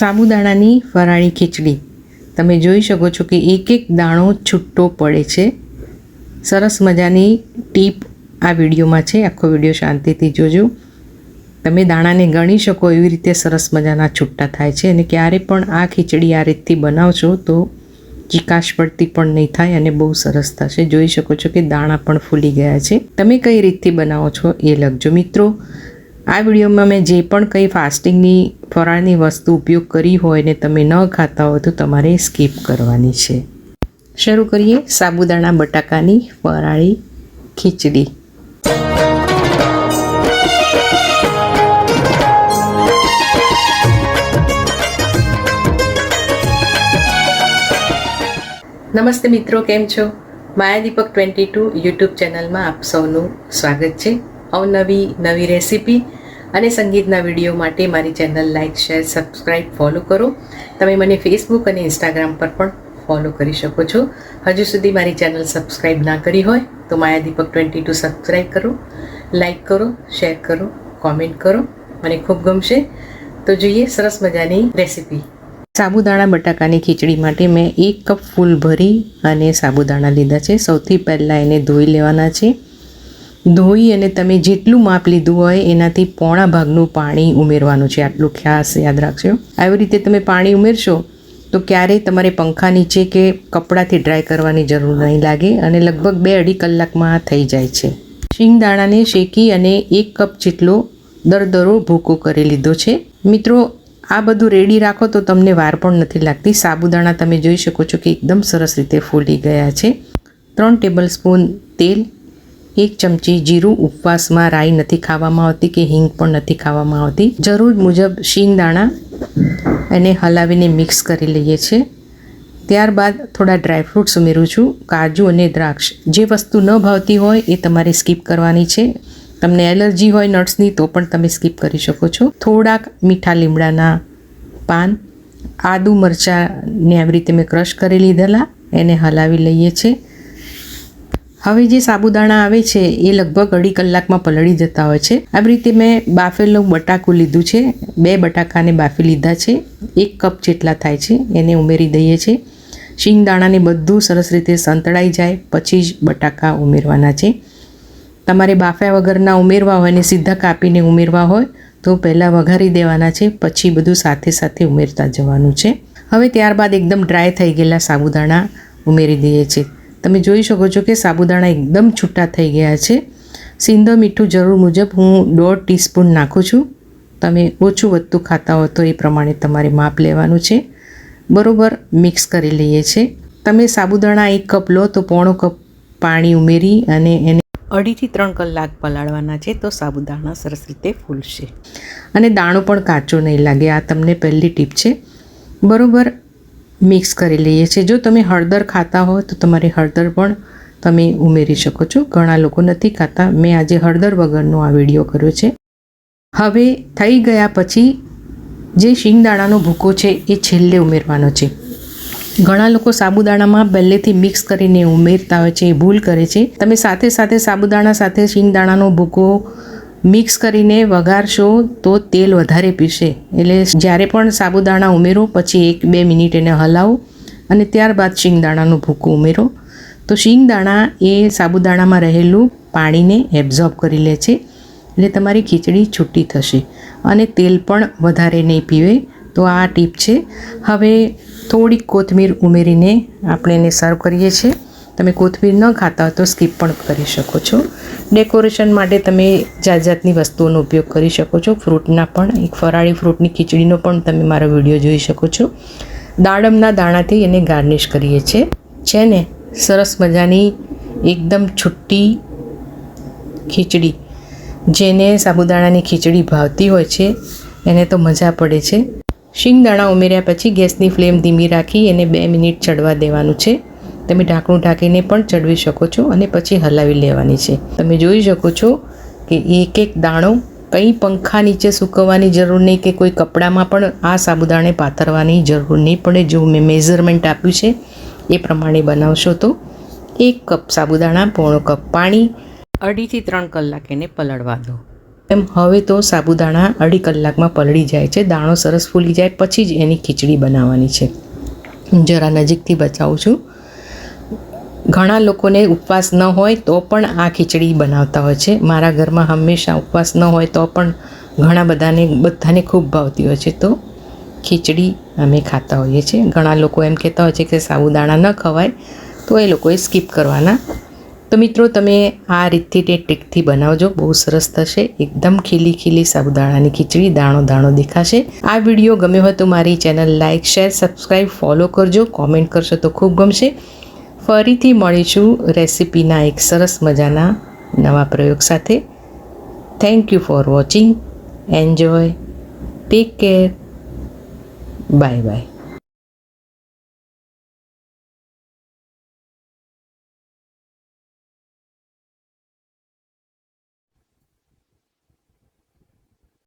સાબુદાણાની ફરાળી ખીચડી. તમે જોઈ શકો છો કે એક એક દાણો છૂટો પડે છે. સરસ મજાની ટીપ આ વિડીયોમાં છે. આખો વીડિયો શાંતિથી જોજો. તમે દાણાને ગણી શકો એવી રીતે સરસ મજાના છૂટા થાય છે અને ક્યારે પણ આ ખીચડી આ રીતથી બનાવશો તો ચીકાશ પડતી પણ નહીં થાય અને બહુ સરસ થશે. જોઈ શકો છો કે દાણા પણ ફૂલી ગયા છે. તમે કઈ રીતથી બનાવો છો એ લખજો મિત્રો. આ વિડીયોમાં મેં જે પણ કંઈ ફાસ્ટિંગની ફરાળની વસ્તુ ઉપયોગ કરી હોય ને તમે ન ખાતા હોય તો તમારે સ્કીપ કરવાની છે. શરૂ કરીએ સાબુદાણા બટાકાની ફરાળી ખીચડી. નમસ્તે મિત્રો, કેમ છો? Maya Deepak twenty two YouTube ચેનલમાં આપ સૌનું સ્વાગત છે. અવનવી નવી રેસીપી અને સંગીતના વીડિયો માટે મારી channel like share subscribe follow કરો. તમે મને ફેસબુક અને ઇન્સ્ટાગ્રામ પર પણ ફોલો કરી શકો છો. હજુ સુધી મારી ચેનલ સબસ્ક્રાઈબ ના કરી હોય તો Maya Deepak twenty two subscribe કરો લાઇક કરો, શેર કરો, કોમેન્ટ કરો. મને ખૂબ ગમશે. તો જોઈએ સરસ મજાની રેસીપી. સાબુદાણા બટાકાની ખીચડી માટે મેં એક કપ ફૂલ ભરી અને સાબુદાણા લીધા છે. સૌથી પહેલાં એને ધોઈ લેવાના છે. ધોઈ અને તમે જેટલું માપ લીધું હોય એનાથી પોણા ભાગનું પાણી ઉમેરવાનું છે. આટલું ખાસ યાદ રાખજો. આવી રીતે તમે પાણી ઉમેરશો તો ક્યારેય તમારે પંખા નીચે કે કપડાથી ડ્રાય કરવાની જરૂર નહીં લાગે અને લગભગ બે અઢી કલાકમાં થઈ જાય છે. શિંગદાણાને શેકી અને એક કપ જેટલો દરદરો ભૂકો કરી લીધો છે. મિત્રો, આ બધું રેડી રાખો તો તમને વાર પણ નથી લાગતી. સાબુદાણા તમે જોઈ શકો છો કે એકદમ સરસ રીતે ફૂલી ગયા છે. ત્રણ ટેબલ સ્પૂન તેલ એક ચમચી જીરું ઉપવાસમાં રાઈ નથી ખાવામાં આવતી કે હિંગ પણ નથી ખાવામાં આવતી. જરૂર મુજબ શીંગદાણા એને હલાવીને મિક્સ કરી લઈએ છીએ. ત્યારબાદ થોડા ડ્રાયફ્રૂટ્સ ઉમેરું છું, કાજુ અને દ્રાક્ષ. જે વસ્તુ ન ભાવતી હોય એ તમારે સ્કીપ કરવાની છે. તમને એલર્જી હોય નટ્સની તો પણ તમે સ્કીપ કરી શકો છો. થોડાક મીઠા લીમડાના પાન, આદુ મરચાંને આવી રીતે મેં ક્રશ કરી લીધેલા, એને હલાવી લઈએ છીએ. હવે જે સાબુદાણા આવે છે, એ લગભગ અઢી કલાકમાં પલળી જતા હોય છે. આવી રીતે મેં બાફેલું બટાકું લીધું છે. બે બટાકાને બાફી લીધા છે. એક કપ જેટલા થાય છે, એને ઉમેરી દઈએ છીએ. શિંગદાણાને બધું સરસ રીતે સંતળાઈ જાય, પછી જ બટાકા ઉમેરવાના છે. તમારે બાફ્યા વગરના ઉમેરવા હોય ને સીધા કાપીને ઉમેરવા હોય, તો પહેલાં વઘારી દેવાના છે, પછી બધું સાથે સાથે ઉમેરતા જવાનું છે. હવે ત્યારબાદ એકદમ ડ્રાય થઈ ગયેલા સાબુદાણા ઉમેરી દઈએ છીએ. તમે જોઈ શકો છો કે સાબુદાણા એકદમ છૂટા થઈ ગયા છે. સિંધો મીઠું જરૂર મુજબ હું દોઢ ટીસ્પૂન નાખું છું. તમે ઓછું વધતું ખાતા હો તો એ પ્રમાણે તમારે માપ લેવાનું છે. બરાબર મિક્સ કરી લઈએ છીએ તમે સાબુદાણા એક કપ લો તો પોણો કપ પાણી ઉમેરી અને એને અઢીથી ત્રણ કલાક પલાળવાના છે તો સાબુદાણા સરસ રીતે ફૂલશે. અને દાણો પણ કાચો નહીં લાગે, આ તમને પહેલી ટીપ છે. બરોબર મિક્સ કરી લઈએ છીએ. જો તમે હળદર ખાતા હો, તો તમારે હળદર પણ તમે ઉમેરી શકો છો. ઘણા લોકો નથી ખાતા. મેં આજે હળદર વગરનો આ વીડિયો કર્યો છે. હવે થઈ ગયા પછી જે શિંગદાણાનો ભૂકો છે, એ છેલ્લે ઉમેરવાનો છે. ઘણા લોકો સાબુદાણામાં પહેલેથી મિક્સ કરીને ઉમેરતા હોય છે, એ ભૂલ કરે છે. તમે સાથે સાથે સાબુદાણા સાથે શિંગદાણાનો ભૂકો મિક્સ કરીને વઘારશો તો તેલ વધારે પીશે એટલે જ્યારે પણ સાબુદાણા ઉમેરો, પછી એક, બે મિનિટ એને હલાવો અને ત્યારબાદ શિંગદાણાનું ભૂકો ઉમેરો. તો શિંગદાણા એ સાબુદાણામાં રહેલું પાણીને એબ્ઝોર્બ કરી લે છે. એટલે તમારી ખીચડી છૂટી થશે અને તેલ પણ વધારે નહીં પીવે. તો આ ટીપ છે. હવે થોડીક કોથમીર ઉમેરીને આપણે એને સર્વ કરીએ છીએ. તમે કોથમીર ન ખાતા હોય તો સ્કીપ પણ કરી શકો છો. ડેકોરેશન માટે તમે જાત જાતની વસ્તુઓનો ઉપયોગ કરી શકો છો. ફ્રૂટના પણ, એક ફરાળી ફ્રૂટની ખીચડીનો પણ તમે મારો વીડિયો જોઈ શકો છો. દાડમના દાણાથી એને ગાર્નિશ કરીએ છીએ. છે ને, સરસ મજાની એકદમ છુટ્ટી ખીચડી, જેને સાબુદાણાની ખીચડી ભાવતી હોય છે, એને તો મજા પડે છે. શિંગદાણા ઉમેર્યા પછી ગેસની ફ્લેમ ધીમી રાખી એને બે મિનિટ ચડવા દેવાનું છે. તમે ઢાંકણું ઢાંકીને પણ ચડવી શકો છો અને પછી હલાવી લેવાની છે. તમે જોઈ શકો છો કે એક એક દાણો કંઈ પંખા નીચે સૂકવવાની જરૂર નહીં કે કોઈ કપડામાં પણ આ સાબુદાણે પાથરવાની જરૂર નહીં. પડે જો મેં મેઝરમેન્ટ આપ્યું છે, એ પ્રમાણે બનાવશો તો એક કપ સાબુદાણા, પોણો કપ પાણી, અઢીથી ત્રણ કલાક એને પલળવા દો. એમ હવે તો સાબુદાણા અઢી કલાકમાં પલળી જાય છે, દાણો સરસ ફૂલી જાય, પછી જ એની ખીચડી બનાવવાની છે. જરા નજીકથી બચાવું છું. ઘણા લોકોને ઉપવાસ ન હોય તો પણ આ ખીચડી બનાવતા હોય છે. મારા ઘરમાં હંમેશા ઉપવાસ ન હોય તો પણ ઘણા બધાને બધાને ખૂબ ભાવતી હોય છે. તો ખીચડી અમે ખાતા હોઈએ છીએ. ઘણા લોકો એમ કહેતા હોય છે કે સાબુદાણા ન ખવાય, તો એ લોકોએ સ્કીપ કરવાના. તો મિત્રો, તમે આ રીતથી તે ટીકથી બનાવજો. બહુ સરસ થશે. એકદમ ખીલી ખીલી સાબુદાણાની ખીચડી, દાણો દાણો દેખાશે. આ વીડિયો ગમ્યો હોય તો મારી channel like share subscribe follow કરજો. કોમેન્ટ કરશો તો ખૂબ ગમશે. ફરીથી મળીશું રેસિપીના એક સરસ મજાના નવા પ્રયોગ સાથે. Thank you for watching enjoy take care bye bye